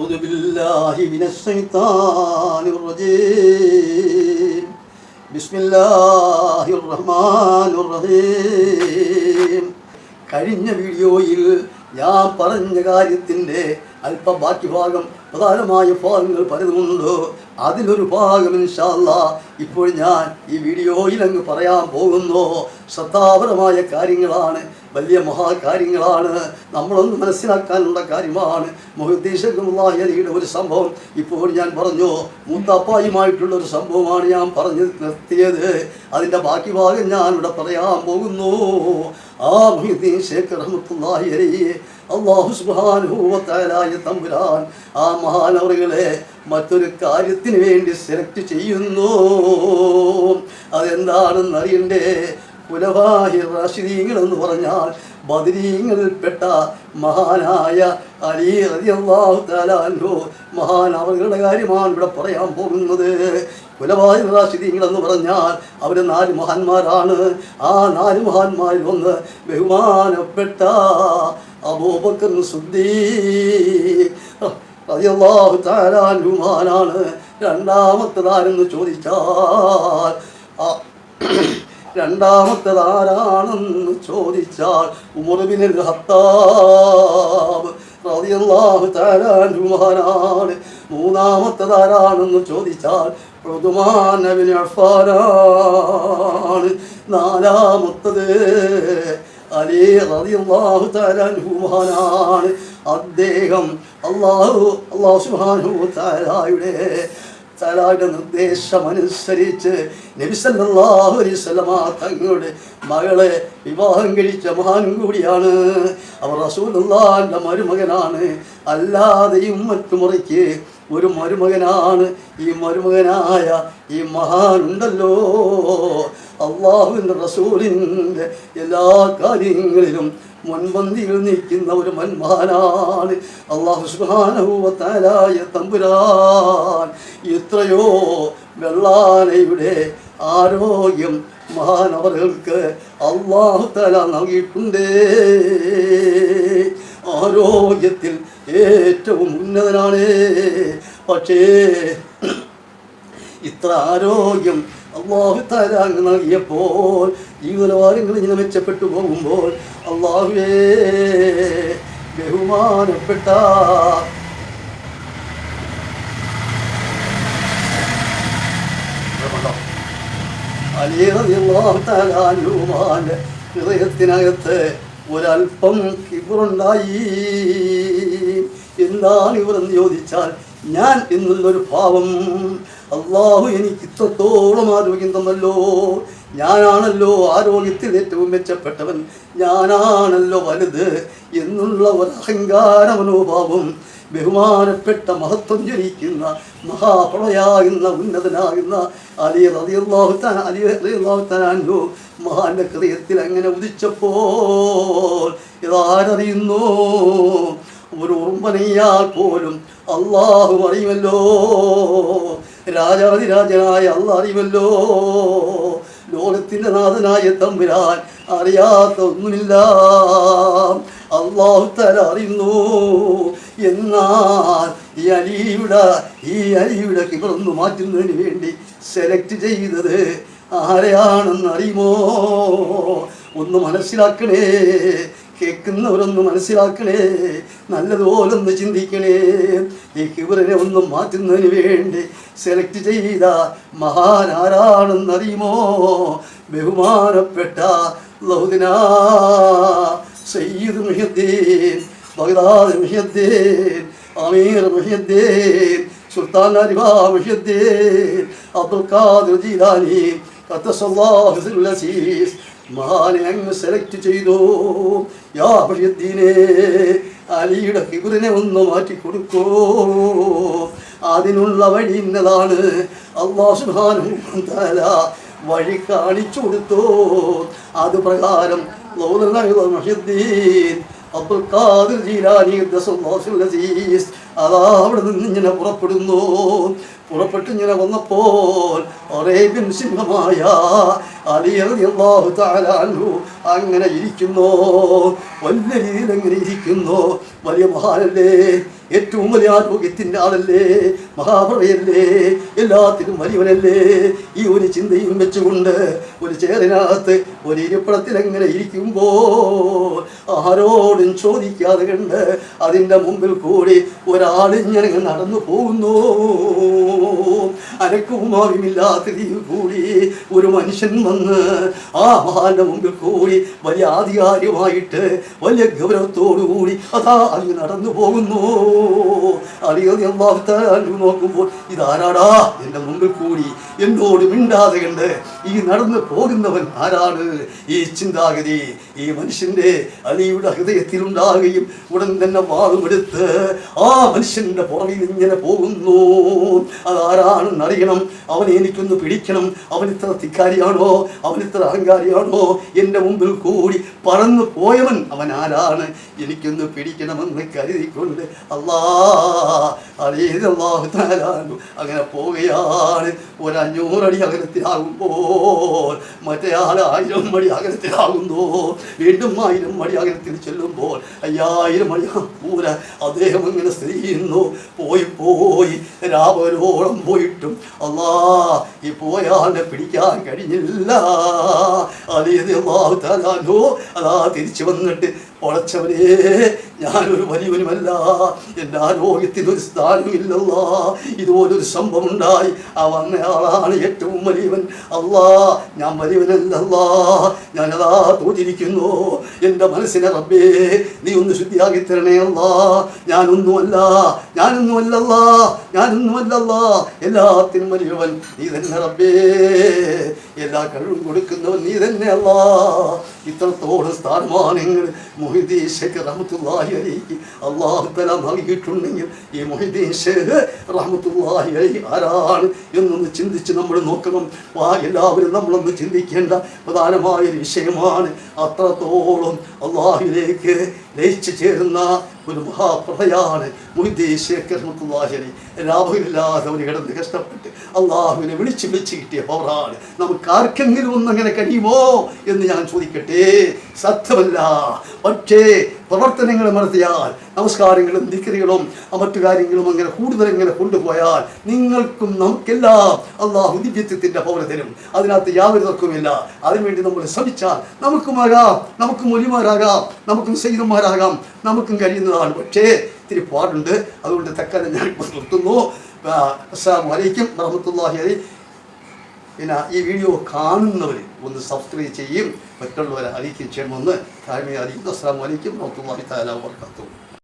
أعوذ بالله من الشيطان الرجيم بسم الله الرحمن الرحيم കഴിഞ്ഞ വീഡിയോയിൽ ഞാൻ പറഞ്ഞ കാര്യത്തിൻ്റെ അല്പം ബാക്കി ഭാഗം പ്രധാനമായ ഭാഗങ്ങൾ പലതുമുണ്ട്. അതിലൊരു ഭാഗം ഇൻഷാല്ല ഇപ്പോൾ ഞാൻ ഈ വീഡിയോയിൽ അങ്ങ് പറയാൻ പോകുന്നു. ശ്രദ്ധാപരമായ കാര്യങ്ങളാണ് വലിയ മഹാകാര്യങ്ങളാണ്. നമ്മളൊന്ന് മനസ്സിലാക്കാനുള്ള കാര്യമാണ്. മൊഹദ്ദീഷകുമുള്ളയുടെ ഒരു സംഭവം ഇപ്പോൾ ഞാൻ പറഞ്ഞു. മൂത്താപ്പായുമായിട്ടുള്ള ഒരു സംഭവമാണ് ഞാൻ പറഞ്ഞു നിർത്തിയത്. അതിന്റെ ബാക്കി ഭാഗം ഞാനിവിടെ പറയാൻ പോകുന്നു. ആ മൊഹദ്ദീൻ ഷേഖ് റഹ്മത്തുള്ളാഹി അള്ളാഹു സുബാനുഭൂവത്താലായ തമ്പുരാൻ ആ മഹാനവറുകളെ മറ്റൊരു കാര്യത്തിന് വേണ്ടി സെലക്ട് ചെയ്യുന്നു. അതെന്താണെന്ന് അറിയണ്ടേ? കുലവാഹി റാഷിദീങ്ങൾ എന്ന് പറഞ്ഞാൽ ബദരീങ്ങളിൽപ്പെട്ട മഹാനായ അലി റളിയല്ലാഹു അള്ളാഹു അൻഹു മഹാനവറുകളുടെ കാര്യമാണ് ഇവിടെ പറയാൻ പോകുന്നത്. കുലവാഹി റാഷിദീങ്ങൾ എന്ന് പറഞ്ഞാൽ അവർ നാല് മഹാന്മാരാണ്. ആ നാല് മഹാന്മാരിൽ ഒന്ന് ബഹുമാനപ്പെട്ട അബൂബക്കർ അൻഹു മഹാനാണ് രണ്ടാമത്തേതാരെന്ന് ചോദിച്ചാൽ രണ്ടാമത്തതാരാണെന്ന് ചോദിച്ചാൽ ഉമർബിൻ ഖത്താബ് റളിയല്ലാഹു തആല മൂന്നാമത്തതാരാണെന്ന് ചോദിച്ചാൽ ഉദ്മാൻ അഫാനാണ് നാലാമത്തത്. അലി റളിയല്ലാഹു തആല അൻഹുമാനാണ് അദ്ദേഹം അള്ളാഹു അള്ളാഹു സുബ്ഹാനഹു തആലയുടെ തലായുടെ നിർദ്ദേശമനുസരിച്ച് നബിസല്ലാഹു അലൈവല്ലമ തങ്ങളുടെ മകളെ വിവാഹം കഴിച്ച മഹാൻ കൂടിയാണ്. അവർ റസൂലുള്ളാഹിന്റെ മരുമകനാണ്. അല്ലാതെയും മറ്റു മുറയ്ക്ക് ഒരു മരുമകനാണ് ഈ മരുമകനായ ഈ മഹാനുണ്ടല്ലോ. അള്ളാഹുവിന്റെ റസൂലിന്റെ എല്ലാ കാര്യങ്ങളിലും മുൻപന്തിയിൽ നിൽക്കുന്ന ഒരു മന്മാനാണ്. അള്ളാഹു സുഹാനഹൂവത്താലായ തമ്പുരാൻ ഇത്രയോ വെള്ളാനയുടെ ആരോഗ്യം മഹാനവറുകൾക്ക് അള്ളാഹു തല നൽകിയിട്ടുണ്ട്. ആരോഗ്യത്തിൽ ഏറ്റവും ഉന്നതനാണ്. പക്ഷേ ഇത്ര ആരോഗ്യം അള്ളാഹു താരാങ് നൽകിയപ്പോൾ ജീവിതവാരങ്ങൾ ഇങ്ങനെ മെച്ചപ്പെട്ടു പോകുമ്പോൾ അള്ളാഹുവേ ബഹുമാനപ്പെട്ട അലി റളിയല്ലാഹു തആല അൻഹുമാന്റെ ഹൃദയത്തിനകത്ത് ഒരല്പം കിബറുണ്ടായി എന്താണ് ഇവരെന്ന് ചോദിച്ചാൽ ഞാൻ എന്നുള്ളൊരു ഭാവം അള്ളാഹു എനിക്ക് ഇത്രത്തോളം ആരോഗ്യം തന്നല്ലോ ഞാനാണല്ലോ ആരോഗ്യത്തിൽ ഏറ്റവും മെച്ചപ്പെട്ടവൻ. ഞാനാണല്ലോ വലുത് എന്നുള്ള ഒരു അഹങ്കാര മനോഭാവം ബഹുമാനപ്പെട്ട മഹത്വം ജനിക്കുന്ന മഹാപ്രളയാകുന്ന ഉന്നതനാകുന്ന അലി റളിയല്ലാഹു അലിയ അലി റളിയല്ലാഹു മഹാന്റെ ഹൃദയത്തിൽ അങ്ങനെ ഉദിച്ചപ്പോൾ ഇതാരറിയുന്നു? ഒരു ഉറുമ്പനയാൽ പോലും അള്ളാഹു അറിയുമല്ലോ. രാജാതിരാജനായ അള്ളാഹ് അറിയുമല്ലോ. ലോകത്തിന്റെ നാഥനായ തമ്പുരാൻ അറിയാത്ത ഒന്നുമില്ല. അള്ളാഹു തല അറിയുന്നു. എന്നാൽ ഈ അലിയുടെ ഈ അലിയുടെ കിബറൊന്ന് മാറ്റുന്നതിന് വേണ്ടി സെലക്ട് ചെയ്തത് ആരെയാണെന്ന് അറിയുമോ? ഒന്ന് മനസ്സിലാക്കണേ. കേൾക്കുന്നവരൊന്ന് മനസ്സിലാക്കണേ. നല്ലതുപോലൊന്ന് ചിന്തിക്കണേ. ഈ കിബറിനെ ഒന്ന് മാറ്റുന്നതിന് വേണ്ടി സെലക്ട് ചെയ്ത മഹാനാരാണെന്നറിയുമോ ബഹുമാനപ്പെട്ട ലൗദിന സയ്യിദ് മുഹിയുദ്ദീൻ ബഗ്ദാദ് മുഹിയുദ്ദീൻ അമീർ മുഹിയുദ്ദീൻ സുൽത്താൻ അരിബ മുഹിയുദ്ദീൻ അബ്ദുൽ ഖാദിർ ജീലാനി അസീസ് മഹാനെ അങ്ങ് സെലക്ട് ചെയ്തു. യാ മുഹിയുദ്ദീനെ അലിയുടെ കിബിറിനെ ഒന്ന് മാറ്റി കൊടുക്കൂ. അതിനുള്ള വഴി ഇന്നതാണ്. അള്ളാഹു സുബ്ഹാനഹു തആല വഴി കാണിച്ചു കൊടുത്തു. അത് പ്രകാരം മഹിദ്ദീൻ അബ്ദുൽ ഖാദിർ ജീലാനി അസീസ്. അതാ അവിടെ നിന്ന് ഇങ്ങനെ പുറപ്പെടുന്നു. പുറപ്പെട്ട് ഇങ്ങനെ വന്നപ്പോൾ അറേബ്യൻ സിംഹമായ അലി റളിയല്ലാഹു തആല അൻഹു അങ്ങനെ ഇരിക്കുന്നു. വലിയ രീതിയിൽ അങ്ങനെ ഇരിക്കുന്നു. വലിയ മഹാനല്ലേ? ഏറ്റവും വലിയ ആരോഗ്യത്തിന്റെ ആളല്ലേ? മഹാപ്രഭയല്ലേ? എല്ലാത്തിനും വലിയവനല്ലേ? ഈ ഒരു ചിന്തയും വെച്ചുകൊണ്ട് ഒരു ചേറിനകത്ത് ഒരു എങ്ങനെ ഇരിക്കുമ്പോൾ ആരോടും ചോദിക്കാതെ കണ്ട് അതിന്റെ മുമ്പിൽ കൂടി ഒരാളിങ്ങനെ നടന്നു പോകുന്നു. അനക്കവും ആവിമില്ലാത്ത രീതിയിൽ കൂടി ഒരു മനുഷ്യൻ വന്ന് ആ മഹാന്റെ മുമ്പിൽ കൂടി വലിയ ആധികാരികമായിട്ട് വലിയ ഗൗരവത്തോടു കൂടി അതാ അങ്ങ് നടന്നു പോകുന്നു. അറിയാതെ അള്ളാഹു നോക്കുമ്പോൾ ഇതാരാടാ എന്റെ മുമ്പിൽ കൂടി? എന്നോട് മിണ്ടാതെ കണ്ട് ഈ നടന്നു പോകുന്നവൻ ആരാണ്? ഈ ചിന്താഗതി ഈ മനുഷ്യന്റെ അലിയുടെ ഹൃദയത്തിൽ ഉണ്ടാകുകയും ഉടൻ തന്നെ വാളുമെടുത്ത് ആ മനുഷ്യന്റെ പുറകിൽ ഇങ്ങനെ പോകുന്നു. അതാരാണെന്ന് അറിയണം. അവനെ എനിക്കൊന്ന് പിടിക്കണം. ധിക്കാരിയാണോ? അവൻ ഇത്ര അഹങ്കാരിയാണോ? എന്റെ മുമ്പിൽ കൂടി പറന്നു പോയവൻ അവൻ ആരാണ്? എനിക്കൊന്ന് പിടിക്കണമെന്ന് കരുതിക്കൊണ്ട് അള്ളാഹു അങ്ങനെ പോവുകയാണ്. ഒരു അകലത്തിലാകുമ്പോൾ മറ്റേ ആൾ ആയിരം മടി അകലത്തിലാകുന്നു വീണ്ടും ആയിരം മടി അകലത്തിൽ ചെല്ലുമ്പോൾ അയ്യായിരം മടി പൂര അദ്ദേഹം ഇങ്ങനെ സ്ത്രീ പോയി പോയി രാവലോളം പോയിട്ടും അല്ലാ ഇപ്പോയാളെ പിടിക്കാൻ കഴിഞ്ഞില്ല. അതേത് അള്ളാഹു താലാലോ അതാ തിരിച്ചു വന്നിട്ട് ഉളച്ചവനെ ഞാനൊരു വലിയവനുമല്ല. എന്റെ ആരോഗ്യത്തിന് ഒരു സ്ഥാനമില്ലല്ല ഇതുപോലൊരു സംഭവം ഉണ്ടായി ആ വന്നയാളാണ് ഏറ്റവും വലിയവൻ. അല്ലാ ഞാൻ വലിയവനല്ല ഞാനതാ തോറ്റിരിക്കുന്നു. എന്റെ മനസ്സിനെ റബ്ബേ നീ ഒന്ന് ശുദ്ധിയാക്കി തരണേ അല്ല. ഞാനൊന്നുമല്ല ഞാനൊന്നുമല്ലല്ല ഞാനൊന്നുമല്ലല്ല. എല്ലാത്തിനും വലിയവൻ നീ തന്നെ റബ്ബേ. എല്ലാ കഴിവും കൊടുക്കുന്നവൻ നീ തന്നെ അല്ലാ. ഇത്രത്തോളം സ്ഥാനമാനങ്ങൾ മൊഹിദ്ദീൻ ഷേഖ് റഹ്മത്തുള്ളാഹി അലൈഹി അല്ലാഹു തആല നൽകിയിട്ടുണ്ടെങ്കിൽ ഈ മൊഹിദ്ദീൻ ഷേഖ് റഹ്മത്തുള്ളാഹി അലൈഹി ആരാണ് എന്നൊന്ന് ചിന്തിച്ച് നമ്മൾ നോക്കണം ആ എല്ലാവരും നമ്മളൊന്ന് ചിന്തിക്കേണ്ട പ്രധാനമായ ഒരു വിഷയമാണ് അത്രത്തോളം അള്ളാഹിലേക്ക് ലയിച്ചു ചേരുന്ന ഒരു മഹാപ്രഭയാണ് മുഹിദ്ദേശിയെ ലാഭമില്ലാതെ അവന് കിടന്ന് കഷ്ടപ്പെട്ട് അള്ളാഹുവിനെ വിളിച്ച് വിളിച്ച് കിട്ടിയ പവറാണ് നമുക്ക് ആർക്കെങ്കിലും ഒന്നങ്ങനെ കഴിയുമോ എന്ന് ഞാൻ ചോദിക്കട്ടെ? സത്യമല്ല. പക്ഷേ പ്രവർത്തനങ്ങൾ നടത്തിയാൽ നമസ്കാരങ്ങളും ദിക്കറികളും മറ്റു കാര്യങ്ങളും അങ്ങനെ കൂടുതൽ ഇങ്ങനെ കൊണ്ടുപോയാൽ നിങ്ങൾക്കും നമുക്കെല്ലാം അള്ളാഹു ദിവ്യത്വത്തിന്റെ പൗര തരും. അതിനകത്ത് യാതൊരു തർക്കവുമില്ല. അതിനുവേണ്ടി നമ്മൾ ശ്രമിച്ചാൽ നമുക്കുമാകാം നമുക്കും ഒലിമാരാകാം നമുക്കും സൈതന്മാരാകാം നമുക്കും കഴിയുന്നതാണ്. പക്ഷേ ഇത്തിരി പാടുണ്ട്. അതുകൊണ്ട് തക്കാലം ഞാൻ നിർത്തുന്നു. അസ്സാം വലൈക്കും വറഹമത്തല്ലാഹി അലൈ. പിന്നെ ഈ വീഡിയോ കാണുന്നവർ ഒന്ന് സബ്സ്ക്രൈബ് ചെയ്യും. മറ്റുള്ളവരെ അറിയിക്കുകയും ചെയ്യണമെന്ന് താഴ്മയെ അറിയിക്കുന്നു അസ്സാം വലൈക്കും വറഹ്മത്തുള്ളാഹി തആല വർക്കാത്തു